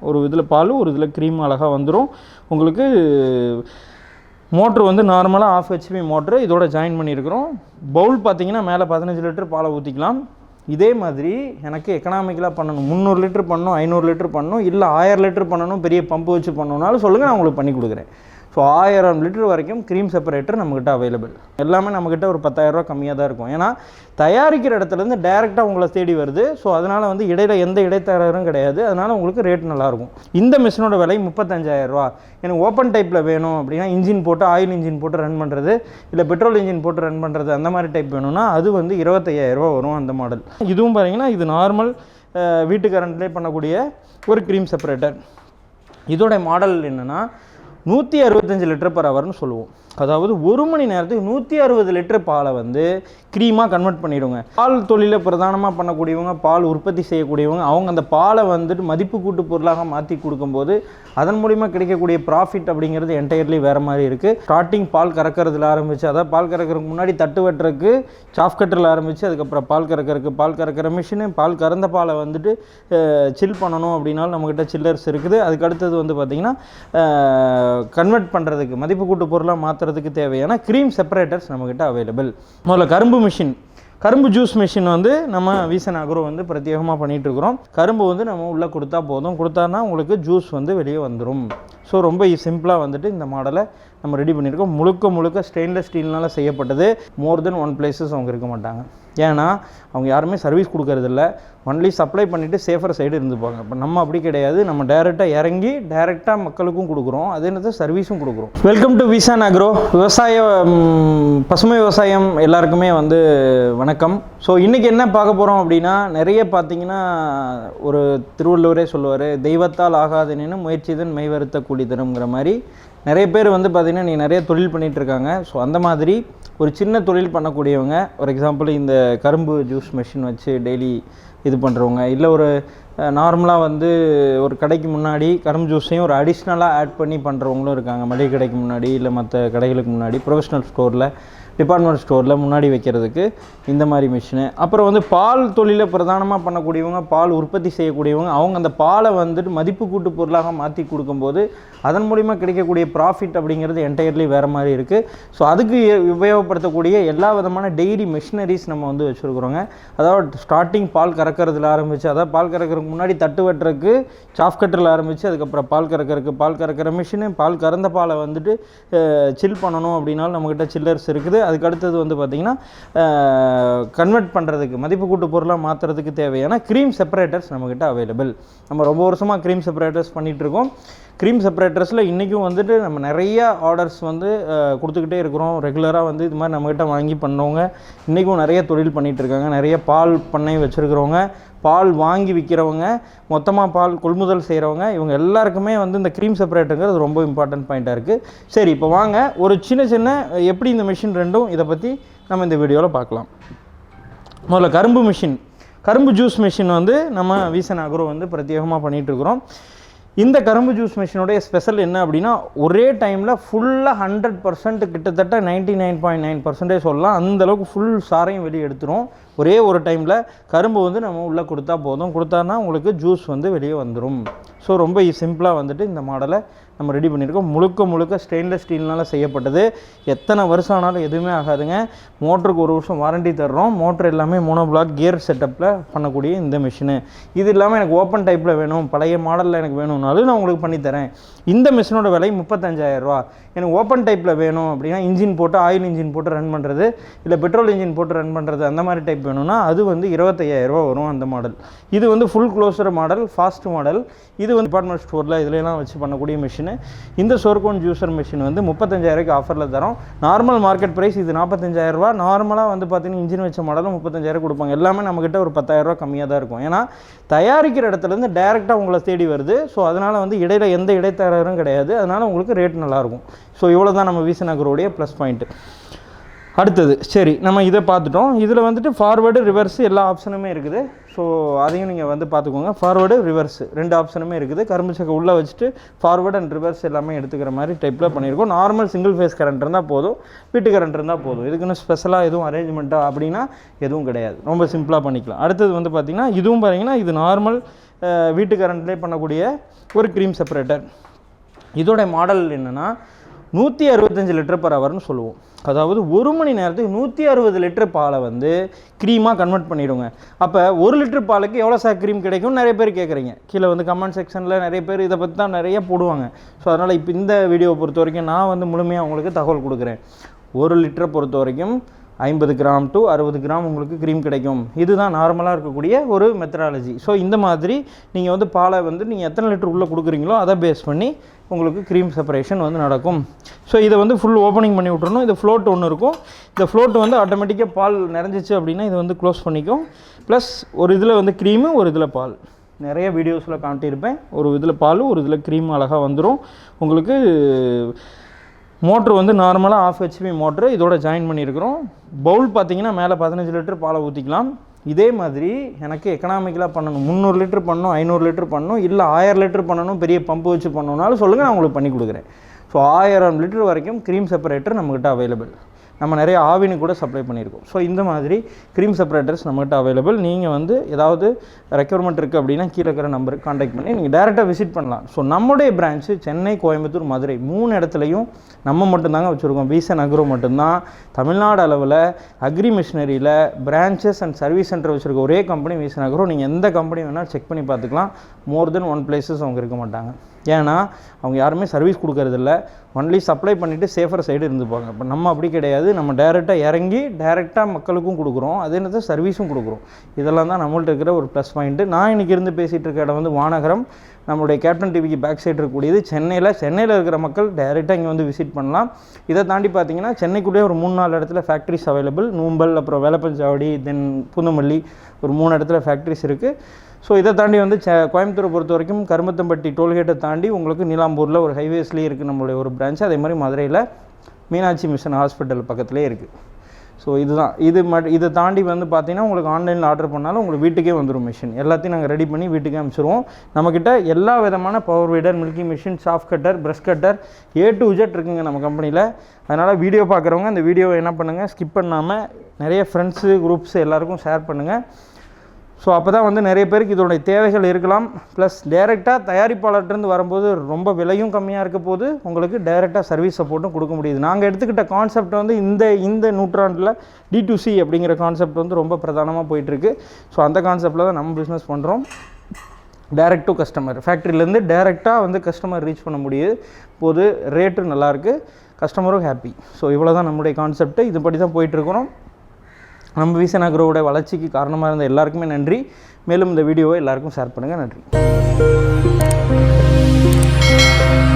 ஒரு இதில் பால் ஒரு இதில் க்ரீம் அழகாக வந்துடும் உங்களுக்கு மோட்ரு வந்து நார்மலாக ஆஃப் ஹெச்பி மோட்ரு இதோட ஜாயின் பண்ணியிருக்கிறோம் பவுல் பார்த்தீங்கன்னா மேலே பதினஞ்சு லிட்டர் பாலை ஊற்றிக்கலாம் இதே மாதிரி எனக்கு எக்கனாமிக்கலாக பண்ணணும். முந்நூறு லிட்டர் பண்ணணும் ஐநூறு லிட்டர் பண்ணணும் இல்லை ஆயிரம் லிட்டர் பண்ணணும் பெரிய பம்பு வச்சு பண்ணணும்னாலும் சொல்லுங்கள் நான் உங்களுக்கு பண்ணி கொடுக்குறேன். ஸோ ஆயிரம் லிட்டர் வரைக்கும் க்ரீம் செப்பரேட்டர் நம்மக்கிட்ட அவைலபிள் எல்லாமே நம்மக்கிட்ட ஒரு பத்தாயிரரூவா கம்மியாக தான் இருக்கும். ஏன்னா தயாரிக்கிற இடத்துலேருந்து டைரெக்டாக உங்களை தேடி வருது. ஸோ அதனால் வந்து இடையில் எந்த இடைத்தரகரும் கிடையாது. அதனால் உங்களுக்கு ரேட் நல்லாயிருக்கும் இந்த மிஷினோட விலை முப்பத்தஞ்சாயிரரூவா எனக்கு ஓப்பன் டைப்பில் வேணும் அப்படின்னா இன்ஜின் போட்டு ஆயில் இன்ஜின் போட்டு ரன் பண்ணுறது இல்லை பெட்ரோல் இன்ஜின் போட்டு ரன் பண்ணுறது அந்த மாதிரி டைப் வேணும்னா அது வந்து இருபத்தையாயிரரூவா வரும் அந்த மாடல் இதுவும் பார்த்தீங்கன்னா இது நார்மல் வீட்டு கரண்ட்லேயே பண்ணக்கூடிய ஒரு க்ரீம் செப்பரேட்டர் இதோடைய மாடல் என்னென்னா நூற்றி அறுபத்தஞ்சு லிட்டர் பர் ஹவர்னு சொல்லுவோம். அதாவது ஒரு மணி நேரத்துக்கு நூற்றி அறுபது லிட்டர் பாலை வந்து க்ரீமாக கன்வெர்ட் பண்ணிவிடுங்க பால் தொழிலை பிரதானமாக பண்ணக்கூடியவங்க பால் உற்பத்தி செய்யக்கூடியவங்க அவங்க அந்த பாலை வந்துட்டு மதிப்பு கூட்டு பொருளாக மாற்றி கொடுக்கும்போது அதன் மூலிமா கிடைக்கக்கூடிய ப்ராஃபிட் அப்படிங்கிறது என்டையர்லி வேறு மாதிரி இருக்குது ஸ்டார்டிங் பால் கறக்கிறதுல ஆரம்பித்து அதாவது பால் கறக்கிறதுக்கு முன்னாடி தட்டு வெட்டுறதுக்கு சாஃப் கட்டரில் ஆரம்பித்து அதுக்கப்புறம் பால் கறக்கிறதுக்கு பால் கறக்கிற மிஷினு பால் கறந்த பாலை வந்துட்டு சில் பண்ணணும் அப்படின்னாலும் நம்மக்கிட்ட சில்லர்ஸ் இருக்குது. அதுக்கு அடுத்தது வந்து பார்த்திங்கன்னா கன்வெர்ட் பண்ணுறதுக்கு மதிப்பு கூட்டு பொருளாக மாற்றுறதுக்கு தேவையான க்ரீம் செப்பரேட்டர்ஸ் நம்மக்கிட்ட அவைலபிள் முதல்ல கரும்பு மிஷின் கரும்பு ஜூஸ் மிஷின் வந்து நம்ம வீசன் அக்ரோ வந்து பிரத்யேகமாக பண்ணிகிட்ருக்குறோம் கரும்பு வந்து நம்ம உள்ளே கொடுத்தா போதும். கொடுத்தான்னா உங்களுக்கு ஜூஸ் வந்து வெளியே வந்துடும் ஸோ ரொம்ப சிம்பிளாக வந்துட்டு இந்த மாடலை நம்ம ரெடி பண்ணியிருக்கோம். முழுக்க முழுக்க ஸ்டெயின்லெஸ் ஸ்டீல்னால் செய்யப்பட்டது. மோர் தென் ஒன் பிளேசஸ் அவங்க இருக்க மாட்டாங்க. ஏன்னா அவங்க யாருமே சர்வீஸ் கொடுக்கறதில்ல. ஒன்லி சப்ளை பண்ணிவிட்டு சேஃபர் சைடு இருந்துப்பாங்க. இப்போ நம்ம அப்படி கிடையாது. நம்ம டைரெக்டாக இறங்கி டைரெக்டாக மக்களுக்கும் கொடுக்குறோம். அதே நேரத்தில் சர்வீஸும் கொடுக்குறோம். வெல்கம் டு விசான் அக்ரோ விவசாய பசுமை விவசாயம் எல்லாருக்குமே வந்து வணக்கம். ஸோ இன்றைக்கி என்ன பார்க்க போகிறோம் அப்படின்னா நிறைய பார்த்தீங்கன்னா ஒரு திருவள்ளுவரே சொல்லுவார் தெய்வத்தால் ஆகாதனேன்னு முயற்சிதன் மெய்வருத்த கூடிதனுங்கிற மாதிரி நிறைய பேர் வந்து பார்த்திங்கன்னா நீ நிறைய தொழில் பண்ணிகிட்டு இருக்காங்க ஸோ அந்த மாதிரி ஒரு சின்ன தொழில் பண்ணக்கூடியவங்க ஃபார் எக்ஸாம்பிள் இந்த கரும்பு ஜூஸ் மிஷின் வச்சு டெய்லி இது பண்ணுறவங்க இல்லை ஒரு நார்மலாக வந்து ஒரு கடைக்கு முன்னாடி கரும்பு ஜூஸையும் ஒரு அடிஷ்னலாக ஆட் பண்ணி பண்ணுறவங்களும் இருக்காங்க. மளிகை கடைக்கு முன்னாடி இல்லை மற்ற கடைகளுக்கு முன்னாடி ப்ரொஃபஷ்னல் ஸ்டோரில் டிபார்ட்மெண்ட் ஸ்டோரில் முன்னாடி வைக்கிறதுக்கு இந்த மாதிரி மிஷினு அப்புறம் வந்து பால் தொழிலை பிரதானமாக பண்ணக்கூடியவங்க பால் உற்பத்தி செய்யக்கூடியவங்க அவங்க அந்த பாலை வந்துட்டு மதிப்பு கூட்டு பொருளாக மாற்றி கொடுக்கும்போது அதன் மூலிமா கிடைக்கக்கூடிய ப்ராஃபிட் அப்படிங்கிறது என்டையர்லி வேறு மாதிரி இருக்குது ஸோ அதுக்கு உபயோகப்படுத்தக்கூடிய எல்லா விதமான டெய்ரி மிஷினரிஸ் நம்ம வந்து வச்சுருக்குறோங்க. அதாவது ஸ்டார்டிங் பால் கறக்கிறதுல ஆரம்பித்து அதாவது பால் கறக்கிறதுக்கு முன்னாடி தட்டு வெட்டுறதுக்கு சாஃப் கட்டரில் ஆரம்பித்து அதுக்கப்புறம் பால் கறக்கிறதுக்கு பால் கறக்கிற மிஷினு பால் கறந்த பாலை வந்துட்டு சில் பண்ணணும் அப்படின்னாலும் நம்மக்கிட்ட சில்லர்ஸ் இருக்குது. அதுக்கு அடுத்தது வந்து பார்த்திங்கன்னா கன்வெர்ட் பண்ணுறதுக்கு மதிப்பு கூட்டு பொருளாக மாற்றுறதுக்கு தேவையான க்ரீம் செப்பரேட்டர்ஸ் நம்மக்கிட்ட அவைலபிள் நம்ம ரொம்ப வருஷமாக க்ரீம் செப்பரேட்டர்ஸ் பண்ணிகிட்ருக்கோம் க்ரீம் செப்பரேட்டர்ஸில் இன்றைக்கும் வந்துட்டு நம்ம நிறைய ஆர்டர்ஸ் வந்து கொடுத்துக்கிட்டே இருக்கிறோம். ரெகுலராக வந்து இது மாதிரி நம்மக்கிட்ட வாங்கி பண்ணவங்க இன்றைக்கும் நிறைய தொழில் பண்ணிகிட்டு இருக்காங்க நிறைய பால் பண்ணை வச்சுருக்கிறவங்க பால் வாங்கி விற்கிறவங்க மொத்தமாக பால் கொள்முதல் செய்கிறவங்க இவங்க எல்லாருக்குமே வந்து இந்த க்ரீம் செப்பரேட்டுங்கிறது ரொம்ப இம்பார்ட்டன்ட் பாயிண்ட்டாக இருக்குது சரி இப்போ வாங்க. ஒரு சின்ன சின்ன எப்படி இந்த மிஷின் ரெண்டும் இதை பற்றி நம்ம இந்த வீடியோவில் பார்க்கலாம். முதல்ல கரும்பு மிஷின் கரும்பு ஜூஸ் மிஷின் வந்து நம்ம வீசன் அக்ரோ வந்து பிரத்யேகமாக பண்ணிகிட்டு இருக்கிறோம். இந்த கரும்பு ஜூஸ் மிஷினுடைய ஸ்பெஷல் என்ன அப்படின்னா ஒரே டைமில் ஃபுல்லாக ஹண்ட்ரட் பர்சன்ட் கிட்டத்தட்ட ninety nine point nine percentage சொல்லலாம். அந்த அளவுக்கு ஃபுல் சாரையும் வெளியே எடுத்துரும். ஒரே ஒரு டைமில் கரும்பு வந்து நம்ம உள்ளே கொடுத்தா போதும். கொடுத்தான்னா உங்களுக்கு ஜூஸ் வந்து வெளியே வந்துடும் ஸோ ரொம்ப சிம்பிளாக வந்துட்டு இந்த மாடலை நம்ம ரெடி பண்ணியிருக்கோம். முழுக்க முழுக்க ஸ்டெயின்லெஸ் ஸ்டீல்னால் செய்யப்பட்டது. எத்தனை வருஷம் ஆனாலும் எதுவுமே ஆகாதுங்க. மோட்டருக்கு ஒரு வருஷம் வாரண்டி தர்றோம். மோட்டர் எல்லாமே மோனோ பிளாக் கியர் செட்டப்பில் பண்ணக்கூடிய இந்த மிஷினு இது இல்லாமல் எனக்கு ஓப்பன் டைப்பில் வேணும். பழைய மாடலில் எனக்கு வேணும்னாலும் நான் உங்களுக்கு பண்ணித்தரேன் இந்த மிஷினோட விலை முப்பத்தஞ்சாயிரரூவா எனக்கு ஓப்பன் டைப்பில் வேணும் அப்படின்னா இன்ஜின் போட்டு ஆயில் இன்ஜின் போட்டு ரன் பண்ணுறது இல்லை பெட்ரோல் இன்ஜின் போட்டு ரன் பண்ணுறது அந்த மாதிரி டைப் வேணும்னா அது வந்து இருபத்தையாயிரரூபா வரும் அந்த மாடல் இது வந்து full closer model fast model இது வந்து டிபார்ட்மெண்ட் ஸ்டோரில் இதுலலாம் வச்சு பண்ணக்கூடிய மிஷினு இந்த சோர்கோன் ஜூஸர் மிஷின் வந்து 35000 ஆஃபரில் தரோம். நார்மல் மார்க்கெட் ப்ரைஸ் இது 45000 ரூபா நார்மலாக வந்து பார்த்தீங்கன்னா இன்ஜின் வச்ச மாடலும் 35000 கொடுப்பாங்க. எல்லாமே நம்மக்கிட்ட ஒரு பத்தாயிரரூபா கம்மியாக தான் இருக்கும். ஏன்னா தயாரிக்கிற இடத்துலேருந்து டைரெக்டாக உங்களை தேடி வருது. ஸோ அதனால் வந்து இடையில எந்த இடைத்தரகரும் கிடையாது. அதனால் உங்களுக்கு ரேட் நல்லாயிருக்கும் ஸோ இவ்வளோ தான் நம்ம வீசநகருடைய ப்ளஸ் பாயிண்ட்டு அடுத்தது சரி நம்ம இதை பார்த்துட்டோம். இதில் வந்துட்டு ஃபார்வேர்டு ரிவர்ஸு எல்லா ஆப்ஷனுமே இருக்குது. ஸோ அதையும் நீங்கள் வந்து பார்த்துக்கோங்க. ஃபார்வேர்டு ரிவர்ஸு ரெண்டு ஆப்ஷனுமே இருக்குது. கரும்பு சக்கை உள்ளே வச்சுட்டு ஃபார்வேர்டு அண்ட் ரிவர்ஸ் எல்லாமே எடுத்துக்கிற மாதிரி டைப்பில் பண்ணியிருக்கோம். நார்மல் சிங்கிள் ஃபேஸ் கரண்ட் இருந்தால் போதும். வீட்டு கரண்ட் இருந்தால் போதும். இதுக்குன்னு ஸ்பெஷலாக எதுவும் அரேஞ்ச்மெண்ட்டாக அப்படின்னா எதுவும் கிடையாது. ரொம்ப சிம்பிளாக பண்ணிக்கலாம். அடுத்தது வந்து பார்த்திங்கன்னா இதுவும் பார்த்தீங்கன்னா இது நார்மல் வீட்டு கரண்ட்லேயே பண்ணக்கூடிய ஒரு க்ரீம் செப்பரேட்டர் இதோடைய மாடல் என்னென்னா நூற்றி அறுபத்தஞ்சு லிட்டர் பர் ஹவர்னு சொல்லுவோம். அதாவது ஒரு மணி நேரத்துக்கு நூற்றி அறுபது லிட்டர் பாலை வந்து க்ரீமாக கன்வெர்ட் பண்ணிவிடுங்க அப்போ ஒரு லிட்டர் பாலுக்கு எவ்வளோ சார் க்ரீம் கிடைக்கும் நிறைய பேர் கேட்குறீங்க கீழே வந்து கமெண்ட் செக்ஷனில் நிறைய பேர் இதை பற்றி தான் நிறைய போடுவாங்க. ஸோ அதனால் இப்போ இந்த வீடியோவை பொறுத்த வரைக்கும் நான் வந்து முழுமையாக உங்களுக்கு தகவல் கொடுக்குறேன். ஒரு லிட்டரை பொறுத்த வரைக்கும் ஐம்பது கிராம் டு அறுபது கிராம் உங்களுக்கு க்ரீம் கிடைக்கும். இதுதான் நார்மலாக இருக்கக்கூடிய ஒரு மெத்தடாலஜி ஸோ இந்த மாதிரி நீங்கள் வந்து பாலை வந்து நீங்கள் எத்தனை லிட்டர் உள்ளே கொடுக்குறீங்களோ அதை பேஸ் பண்ணி உங்களுக்கு க்ரீம் செப்பரேஷன் வந்து நடக்கும். ஸோ இதை வந்து ஃபுல் ஓப்பனிங் பண்ணி விட்றணும் இது ஃப்ளோட் ஒன்று இருக்கும். இந்த ஃப்ளோட் வந்து ஆட்டோமேட்டிக்காக பால் நிறைஞ்சிச்சு அப்படின்னா இது வந்து க்ளோஸ் பண்ணிக்கும். ப்ளஸ் ஒரு இதில் வந்து க்ரீமு ஒரு இதில் பால். நிறைய வீடியோஸில் காட்டியிருப்பேன். ஒரு இதில் பால் ஒரு இதில் க்ரீம் அழகாக வந்துடும் உங்களுக்கு மோட்ரு வந்து நார்மலாக ஆஃப் ஹெச்பி மோட்ரு இதோட ஜாயின் பண்ணியிருக்கிறோம். பவுல் பார்த்தீங்கன்னா மேலே பதினஞ்சு லிட்டர் பாலை ஊற்றிக்கலாம் இதே மாதிரி எனக்கு எக்கனாமிக்கலாக பண்ணணும். முந்நூறு லிட்டர் பண்ணணும் ஐநூறு லிட்டர் பண்ணணும் இல்லை ஆயிரம் லிட்டர் பண்ணணும் பெரிய பம்பு வச்சு பண்ணணும்னாலும் சொல்லுங்கள் நான் உங்களுக்கு பண்ணி கொடுக்குறேன். ஸோ ஆயிரம் லிட்டர் வரைக்கும் க்ரீம் செப்பரேட்டர் நம்மக்கிட்ட அவைலபிள் நம்ம நிறைய ஆவினு கூட சப்ளை பண்ணியிருக்கோம். ஸோ இந்த மாதிரி க்ரீம் செப்பரேட்டர்ஸ் நம்மகிட்ட அவைலபிள் நீங்கள் வந்து ஏதாவது ரெக்யர்மெண்ட் இருக்குது அப்படின்னா கீழே இருக்கிற நம்பருக்கு காண்டாக்ட் பண்ணி நீங்கள் டேரெக்டாக விசிட் பண்ணலாம். ஸோ நம்முடைய பிரான்ச்சு சென்னை கோயம்புத்தூர் மதுரை மூணு இடத்துலையும் நம்ம மட்டும்தாங்க வச்சுருக்கோம். வீசன் அக்ரோ மட்டும்தான். தமிழ்நாடு அளவில் அக்ரி மிஷினரியில் பிரான்ச்சஸ் அண்ட் சர்வீஸ் சென்டர் வச்சுருக்க ஒரே கம்பெனி வீசன் அக்ரோ நீங்கள் எந்த கம்பெனி வேணால் செக் பண்ணி பார்த்துக்கலாம். மோர் தென் ஒன் பிளேசஸ் அவங்க இருக்க மாட்டாங்க. ஏன்னா அவங்க யாருமே சர்வீஸ் கொடுக்கறதில்ல. ஒன்லி சப்ளை பண்ணிவிட்டு சேஃபர் சைடு இருந்துப்பாங்க. இப்போ நம்ம அப்படி கிடையாது. நம்ம டேரெக்டாக இறங்கி டேரெக்டாக மக்களுக்கும் கொடுக்குறோம். அதே நேரத்தில் சர்வீஸும் கொடுக்குறோம். இதெல்லாம் தான் நம்மள்ட்ட இருக்கிற ஒரு ப்ளஸ் பாயிண்ட்டு நான் இன்றைக்கி இருந்து பேசிகிட்டு இருக்க இடம் வந்து வானகரம். நம்மளுடைய கேப்டன் டிவிக்கு பேக் சைடு இருக்கக்கூடியது சென்னையில். சென்னையில் இருக்கிற மக்கள் டேரெக்டாக இங்கே வந்து விசிட் பண்ணலாம். இதை தாண்டி பார்த்தீங்கன்னா சென்னைக்குள்ளே ஒரு மூணு நாலு இடத்துல ஃபேக்ட்ரிஸ் அவைலபிள் நூம்பல் அப்புறம் வேலப்பஞ்சாவடி தென் பூந்தமல்லி ஒரு மூணு இடத்துல ஃபேக்ட்ரிஸ் இருக்குது ஸோ இதை தாண்டி வந்து கோயம்புத்தூரை பொறுத்த வரைக்கும் கருமத்தம்பட்டி டோல்கேட்டை தாண்டி உங்களுக்கு நீலாம்பூரில் ஒரு ஹைவேஸ்லேயே இருக்குது நம்மளுடைய ஒரு பிரான்ச் அதே மாதிரி மதுரையில் மீனாட்சி மிஷன் ஹாஸ்பிட்டல் பக்கத்துலேயே இருக்குது ஸோ இதுதான். இது மட் இதை தாண்டி வந்து பார்த்திங்கன்னா உங்களுக்கு ஆன்லைனில் ஆர்டர் பண்ணாலும் உங்களுக்கு வீட்டுக்கே வந்துடும் மிஷின் எல்லாத்தையும் நாங்கள் ரெடி பண்ணி வீட்டுக்கே அனுப்பிச்சிடுவோம் நம்மக்கிட்ட எல்லா விதமான power weeder milking machine chaff cutter brush cutter A to Z இருக்குங்க நம்ம கம்பெனியில் அதனால் வீடியோ பார்க்குறவங்க இந்த வீடியோவை என்ன பண்ணுங்கள் ஸ்கிப் பண்ணாமல் நிறைய ஃப்ரெண்ட்ஸு குரூப்ஸ் எல்லாருக்கும் ஷேர் பண்ணுங்கள் ஸோ அப்போ தான் வந்து நிறைய பேருக்கு இதோடைய தேவைகள் இருக்கலாம். ப்ளஸ் டேரெக்டாக தயாரிப்பாளர்கிட்டருந்து வரும்போது ரொம்ப விலையும் கம்மியாக இருக்க போது உங்களுக்கு டைரெக்டாக சர்வீஸ் சப்போர்ட்டும் கொடுக்க முடியுது. நாங்கள் எடுத்துக்கிட்ட கான்செப்ட் வந்து இந்த இந்த நூற்றாண்டில் டி டு சி அப்படிங்கிற கான்செப்ட் வந்து ரொம்ப பிரதானமாக போயிட்டுருக்கு. ஸோ அந்த கான்செப்டில் தான் நம்ம பிஸ்னஸ் பண்ணுறோம் டேரெக்ட் டு கஸ்டமர் ஃபேக்ட்ரியிலேருந்து டேரெக்டாக வந்து கஸ்டமர் ரீச் பண்ண முடியுது. போது ரேட்டு நல்லாயிருக்கு கஸ்டமரும் ஹாப்பி ஸோ இவ்வளோ தான் நம்முடைய கான்செப்ட் இதுபடி தான் போயிட்டுருக்கிறோம். நம்ம வீசன் அக்ரோவோட வளர்ச்சிக்கு காரணமாக இருந்த எல்லாருக்குமே நன்றி. மேலும் இந்த வீடியோவை எல்லாருக்கும் ஷேர் பண்ணுங்கள் நன்றி.